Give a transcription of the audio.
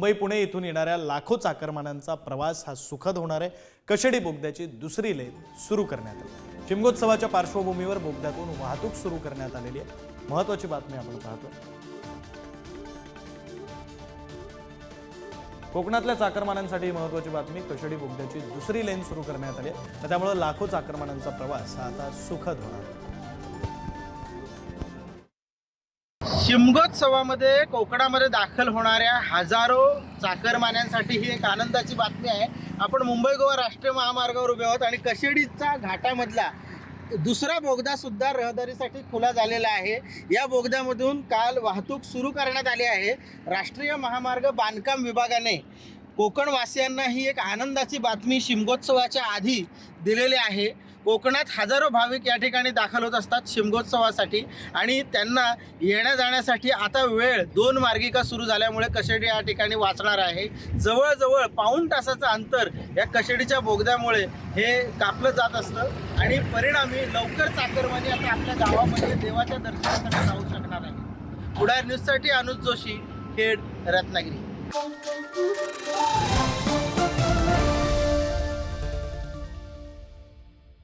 मुंबई पुणे इथून येणाऱ्या लाखो चाकरमानांचा प्रवास हा सुखद होणार आहे. कशेडी बोगद्याची दुसरी लेन सुरू करण्यात आली. शिमगोत्सवाच्या पार्श्वभूमीवर बोगद्यातून वाहतूक सुरू करण्यात आलेली आहे. महत्वाची बातमी आपण पाहतो. कोकणातल्या चाकरमानांसाठी महत्वाची बातमी कशेडी बोगद्याची दुसरी लेन सुरू करण्यात आली आहे. त्यामुळे लाखो चाकरमानांचा प्रवास हा आता सुखद होणार शिमगोत्सवामध्ये कोकणामध्ये दाखल होणाऱ्या हजारो चाकरमान्यांसाठी ही एक आनंदाची बातमी आहे. आपण मुंबई गोवा राष्ट्रीय महामार्गावर उभे आहोत आणि कशेडीचा घाटामधला दुसरा बोगदा सुद्धा रहदारीसाठी खुला झालेला आहे. या बोगद्यामधून काल वाहतूक सुरू करण्यात आली आहे. राष्ट्रीय महामार्ग बांधकाम विभागाने कोकणवासियांना ही एक आनंदाची बातमी शिमगोत्सवाच्या आधी दिलेली आहे. कोकणात हजारो भाविक या ठिकाणी दाखल होत असतात शिमगोत्सवासाठी. आणि त्यांना येण्या जाण्यासाठी आता वेळ दोन मार्गिका सुरू झाल्यामुळे कशेडी या ठिकाणी वाचणार आहे. जवळजवळ पाऊण तासाचं अंतर या कशेडीच्या बोगद्यामुळे हे कापलं जात असतं. आणि परिणामी लवकर चाकरमानी आता आपल्या गावामध्ये देवाच्या दर्शनासाठी जाऊ शकणार आहे. पुढार न्यूजसाठी अनुज जोशी खेड रत्नागिरी.